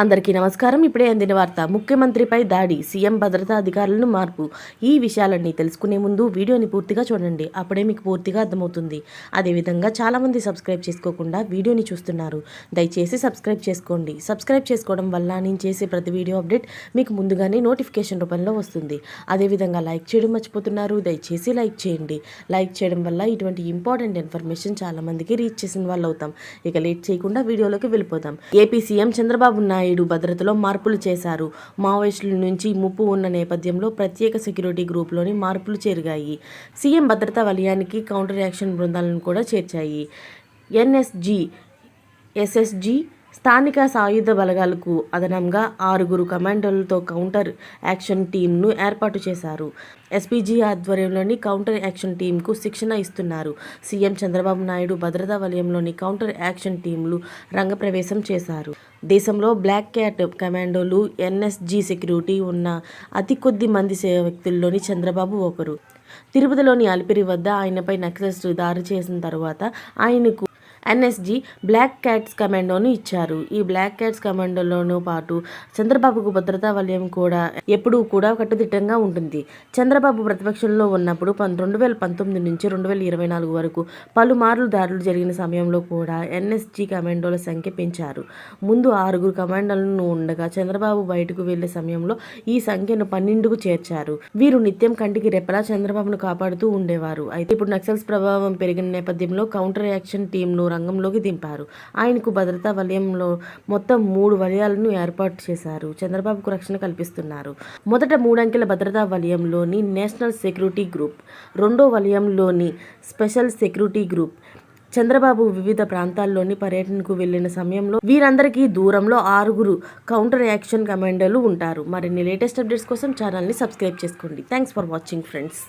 అందరికీ నమస్కారం. ఇప్పుడే అందిన వార్త ముఖ్యమంత్రిపై దాడి సీఎం భద్రతా అధికారులను మార్పు. ఈ విషయాలన్నీ తెలుసుకునే ముందు వీడియోని పూర్తిగా చూడండి. అప్పుడే మీకు పూర్తిగా అర్థమవుతుంది. అదేవిధంగా చాలామంది సబ్స్క్రైబ్ చేసుకోకుండా వీడియోని చూస్తున్నారు. దయచేసి సబ్స్క్రైబ్ చేసుకోండి. సబ్స్క్రైబ్ చేసుకోవడం వల్ల నేను చేసే ప్రతి వీడియో అప్డేట్ మీకు ముందుగానే నోటిఫికేషన్ రూపంలో వస్తుంది. అదేవిధంగా లైక్ చేయడం మర్చిపోతున్నారు. దయచేసి లైక్ చేయండి. లైక్ చేయడం వల్ల ఇటువంటి ఇంపార్టెంట్ ఇన్ఫర్మేషన్ చాలామందికి రీచ్ చేసిన వాళ్ళు అవుతాం ఇక లేట్ చేయకుండా వీడియోలోకి వెళ్ళిపోతాం. ఏపీ సీఎం చంద్రబాబు నాయుడు భద్రతలో మార్పులు చేశారు. మావోయిస్టుల నుంచి ముప్పు ఉన్న నేపథ్యంలో ప్రత్యేక సెక్యూరిటీ గ్రూప్లోని మార్పులు చేరిగాయి. సీఎం భద్రతా వలయానికి కౌంటర్ యాక్షన్ బృందాలను కూడా చేర్చాయి. ఎన్ఎస్జి ఎస్ఎస్జి స్థానిక సాయుధ బలగాలకు అదనంగా ఆరుగురు కమాండోలతో కౌంటర్ యాక్షన్ టీంను ఏర్పాటు చేశారు. ఎస్పీజీ ఆధ్వర్యంలోని కౌంటర్ యాక్షన్ టీంకు శిక్షణ ఇస్తున్నారు. సీఎం చంద్రబాబు నాయుడు భద్రతా వలయంలోని కౌంటర్ యాక్షన్ టీంలు రంగప్రవేశం చేశారు. దేశంలో బ్లాక్ క్యాట్ కమాండోలు ఎన్ఎస్జీ సెక్యూరిటీ ఉన్న అతి కొద్ది మంది వ్యక్తుల్లోని చంద్రబాబు ఒకరు. తిరుపతిలోని అలిపిరి వద్ద ఆయనపై నక్సలిస్టు దారి చేసిన తర్వాత ఆయనకు ఎన్ఎస్జి బ్లాక్ క్యాట్స్ కమాండోను ఇచ్చారు. ఈ బ్లాక్ క్యాట్స్ కమాండోలోనూ పాటు చంద్రబాబుకు భద్రతా వలయం కూడా ఎప్పుడూ కూడా కట్టుదిట్టంగా ఉంటుంది. చంద్రబాబు ప్రతిపక్షంలో ఉన్నప్పుడు రెండు వేల పంతొమ్మిది నుంచి రెండు వేల ఇరవై నాలుగు వరకు పలుమార్లు దాడులు జరిగిన సమయంలో కూడా ఎన్ఎస్జి కమాండోల సంఖ్య పెంచారు. ముందు ఆరుగురు కమాండోలను ఉండగా చంద్రబాబు బయటకు వెళ్ళే సమయంలో ఈ సంఖ్యను పన్నెండుకు చేర్చారు. వీరు నిత్యం కంటికి రెప్పలా చంద్రబాబును కాపాడుతూ ఉండేవారు. అయితే ఇప్పుడు నక్సల్స్ ప్రభావం పెరిగిన నేపథ్యంలో కౌంటర్ యాక్షన్ టీంను రంగంలోకి దింపారు. ఆయనకు భద్రతా వలయంలో మొత్తం మూడు వలయాలను ఏర్పాటు చేశారు. చంద్రబాబుకు రక్షణ కల్పిస్తున్నారు. మొదట మూడంకెల భద్రతా వలయంలోని నేషనల్ సెక్యూరిటీ గ్రూప్ రెండో వలయంలోని స్పెషల్ సెక్యూరిటీ గ్రూప్. చంద్రబాబు వివిధ ప్రాంతాల్లోని పర్యటనకు వెళ్ళిన సమయంలో వీరందరికీ దూరంలో ఆరుగురు కౌంటర్ యాక్షన్ కమాండర్లు ఉంటారు. మరిన్ని లేటెస్ట్ అప్డేట్స్ కోసం ఛానల్ని సబ్స్క్రైబ్ చేసుకోండి. Thanks for watching friends.